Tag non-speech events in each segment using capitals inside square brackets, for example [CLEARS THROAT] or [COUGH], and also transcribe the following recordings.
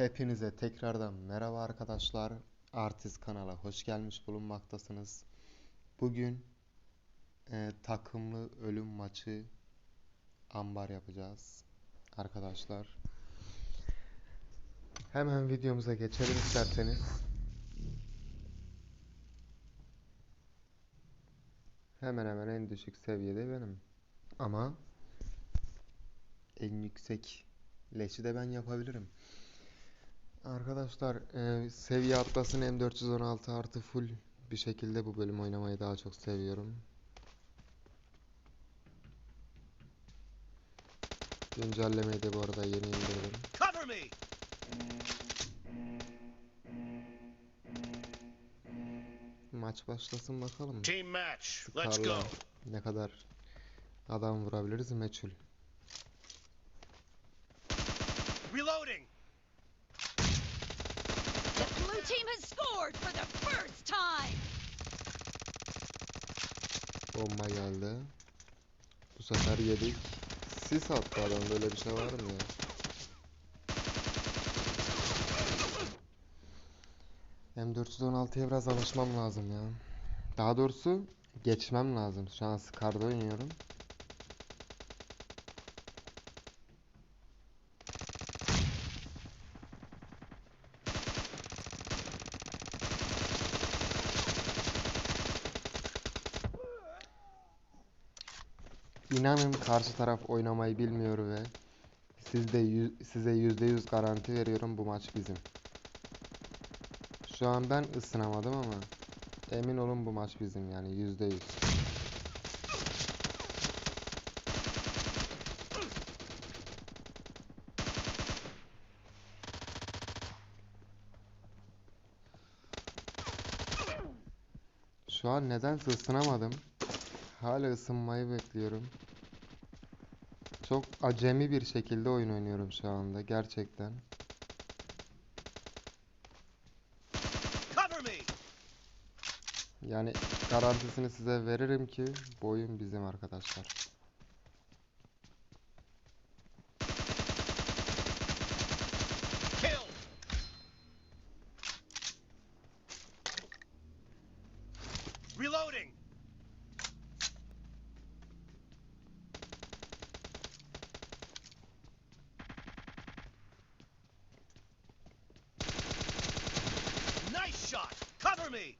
Hepinize tekrardan merhaba arkadaşlar. Artist kanala hoş gelmiş bulunmaktasınız. Bugün e, takımlı ölüm maçı ambar yapacağız arkadaşlar. Hemen videomuza geçelim isterseniz. Hemen hemen en düşük seviyede benim. Ama en yüksek leşi de ben yapabilirim. Arkadaşlar e, seviye atlasın M416 artı full bir şekilde bu bölüm oynamayı daha çok seviyorum. Güncellemeyi de bu arada yeni indirdim. Cover me! Maç başlasın bakalım. Team match. Let's go. ne kadar adam vurabiliriz meçhul. Reloading. The blue team has scored for the first time. Bomba geldi. Bu sefer yedik. Sis attı adam böyle bir şey var mı ya? M416'ya biraz alışmam lazım ya. Daha doğrusu geçmem lazım. Şu an Scar'da oynuyorum. İnanın karşı taraf oynamayı bilmiyor ve siz de yü- size %100 garanti veriyorum bu maç bizim. Şu an ben ısınamadım ama emin olun bu maç bizim yani %100. Şu an nedense ısınamadım. Hala ısınmayı bekliyorum. Çok acemi bir şekilde oyun oynuyorum şu anda gerçekten. Yani garantisini size veririm ki bu oyun bizim arkadaşlar. Reloading. Nice shot. Cover me.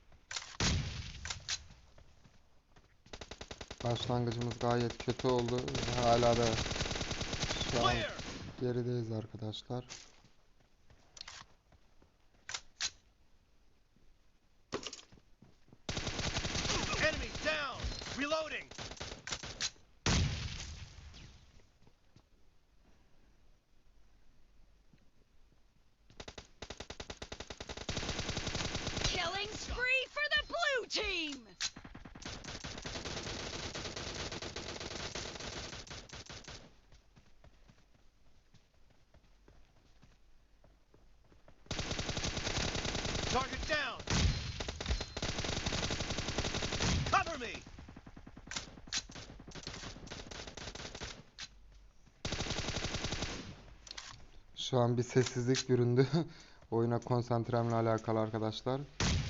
Başlangıcımız gayet kötü oldu. Hala da şu an gerideyiz arkadaşlar. Enemy down. Reloading. Killing spree for the blue team. Target down. Cover me. Şu an bir sessizlik büründü. [LAUGHS] Oyuna konsantremle alakalı arkadaşlar.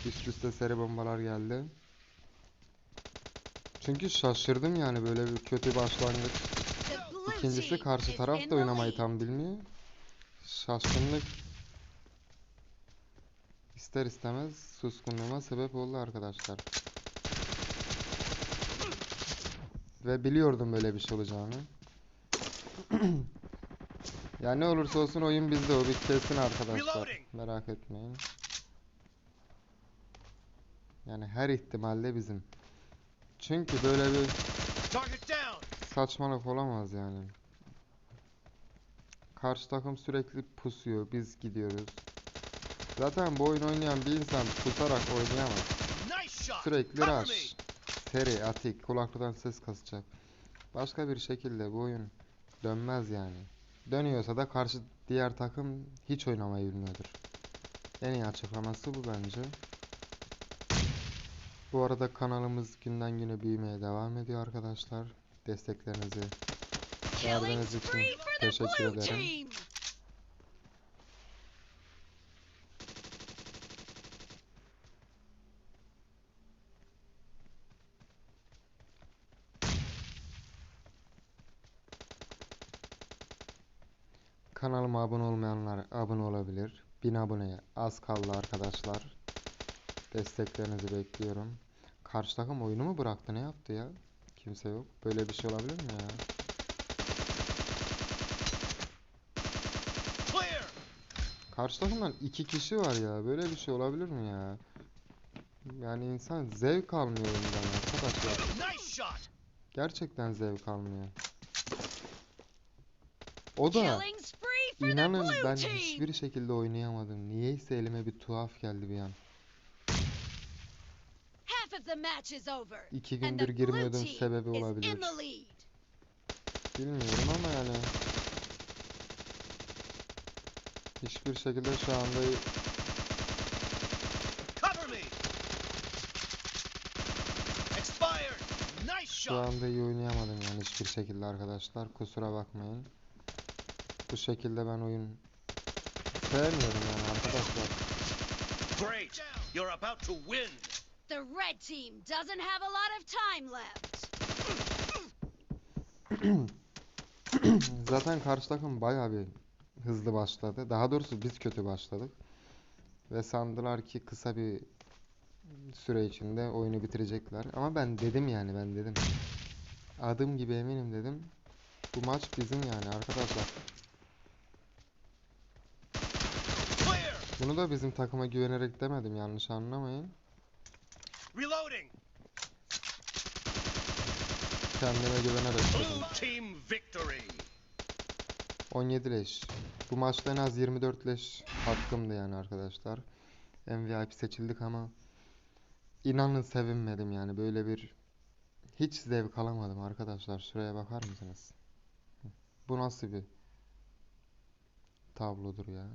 Üst üste seri bombalar geldi. Çünkü şaşırdım yani böyle bir kötü başlangıç. İkincisi karşı taraf da oynamayı tam bilmiyor. Şaşkınlık ister istemez suskunluğuma sebep oldu arkadaşlar. Ve biliyordum böyle bir şey olacağını. [CLEARS THROAT] Ya ne olursa olsun oyun bizde o bir kesin arkadaşlar. Merak etmeyin. Yani her ihtimalle bizim. Çünkü böyle bir saçmalık olamaz yani. Karşı takım sürekli pusuyor, biz gidiyoruz. Zaten bu oyun oynayan bir insan pusarak oynayamaz. Sürekli rush, seri, atik, kulaklıktan ses kasacak. Başka bir şekilde bu oyun dönmez yani. Dönüyorsa da karşı diğer takım hiç oynamayı bilmiyordur. En iyi açıklaması bu bence. Bu arada kanalımız günden güne büyümeye devam ediyor arkadaşlar. Desteklerinizi verdiğiniz için teşekkür ederim. Kanalıma abone olmayanlar abone olabilir. 1000 aboneye az kaldı arkadaşlar. Desteklerinizi bekliyorum. Karşı takım oyunu mu bıraktı? Ne yaptı ya? Kimse yok. Böyle bir şey olabilir mi ya? Karşı takımdan iki kişi var ya. Böyle bir şey olabilir mi ya? Yani insan zevk almıyor oyundan arkadaşlar. Gerçekten zevk almıyor. O da Killing spree for the inanın ben hiçbir şekilde oynayamadım. Niyeyse elime bir tuhaf geldi bir an. İki gündür girmiyordum sebebi olabilir. Bilmiyorum ama yani hiçbir şekilde şu anda şu anda iyi oynayamadım yani hiçbir şekilde arkadaşlar. Kusura bakmayın. Bu şekilde ben oyun sevmiyorum yani arkadaşlar. Great! You're about to win! The red team doesn't have a lot of time left. [CLEARS THROAT] Zaten karşı takım bayağı bir hızlı başladı. Daha doğrusu biz kötü başladık. Ve sandılar ki kısa bir süre içinde oyunu bitirecekler. Ama ben dedim yani ben dedim. Adım gibi eminim dedim. Bu maç bizim yani arkadaşlar. Bunu da bizim takıma güvenerek demedim yanlış anlamayın. Reloading! Kendime güvenerek dedim. Team victory! 17 leş. Bu maçta en az 24 leş hakkımdı yani arkadaşlar. MVP seçildik ama inanın sevinmedim yani böyle bir hiç zevk alamadım arkadaşlar. Şuraya bakar mısınız? Bu nasıl bir tablodur ya?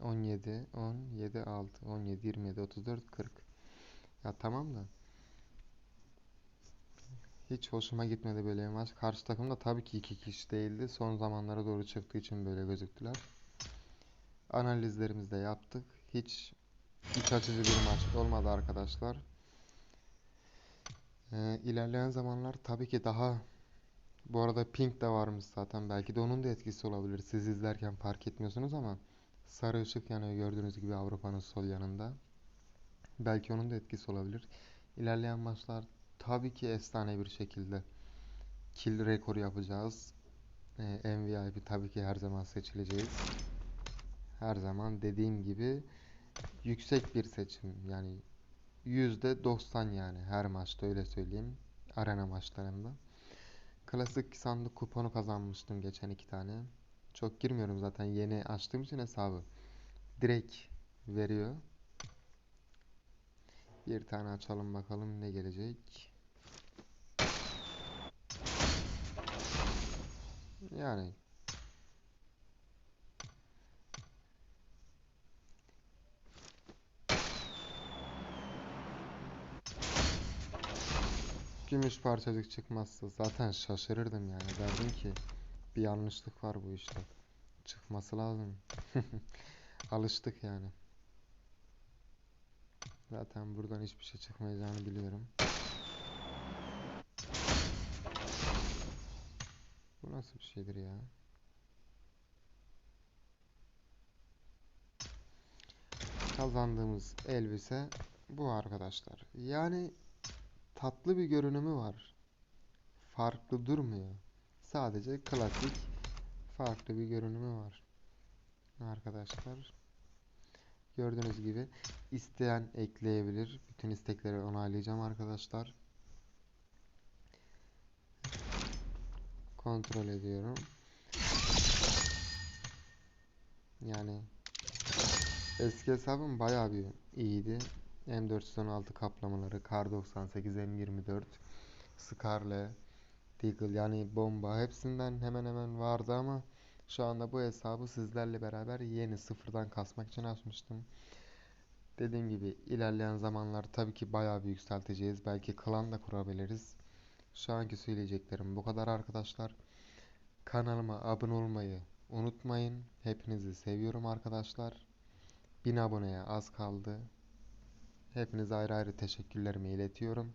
17, 10, 7, 6, 17, 27, 34, 40. Ya tamam da hiç hoşuma gitmedi böyle maç. Karşı takım da tabii ki iki kişi değildi. Son zamanlara doğru çıktığı için böyle gözüktüler. Analizlerimizi de yaptık. Hiç iç açıcı bir maç olmadı arkadaşlar. Ee, ilerleyen zamanlar tabii ki daha bu arada pink de varmış zaten. Belki de onun da etkisi olabilir. Siz izlerken fark etmiyorsunuz ama sarı ışık yanıyor gördüğünüz gibi Avrupa'nın sol yanında. Belki onun da etkisi olabilir. İlerleyen maçlar tabii ki efsane bir şekilde kill rekoru yapacağız. Ee, MVP tabii ki her zaman seçileceğiz. Her zaman dediğim gibi yüksek bir seçim yani %90 yani her maçta öyle söyleyeyim. Arena maçlarında. Klasik sandık kuponu kazanmıştım geçen iki tane. Çok girmiyorum zaten yeni açtığım için hesabı. Direkt veriyor. Bir tane açalım bakalım ne gelecek. Yani gümüş parçacık çıkmazsa zaten şaşırırdım yani derdim ki bir yanlışlık var bu işte. Çıkması lazım. [LAUGHS] Alıştık yani. Zaten buradan hiçbir şey çıkmayacağını biliyorum. Bu nasıl bir şeydir ya? Kazandığımız elbise bu arkadaşlar. Yani tatlı bir görünümü var. Farklı durmuyor. Sadece klasik farklı bir görünümü var. Arkadaşlar. Gördüğünüz gibi isteyen ekleyebilir. Bütün istekleri onaylayacağım arkadaşlar. Kontrol ediyorum. Yani eski hesabım bayağı bir iyiydi. M416 kaplamaları, Kar 98, M24, Scarlet, Deagle yani bomba hepsinden hemen hemen vardı ama şu anda bu hesabı sizlerle beraber yeni sıfırdan kasmak için açmıştım. Dediğim gibi ilerleyen zamanlar tabii ki bayağı bir yükselteceğiz. Belki klan da kurabiliriz. Şu anki söyleyeceklerim bu kadar arkadaşlar. Kanalıma abone olmayı unutmayın. Hepinizi seviyorum arkadaşlar. 1000 aboneye az kaldı. Hepinize ayrı ayrı teşekkürlerimi iletiyorum.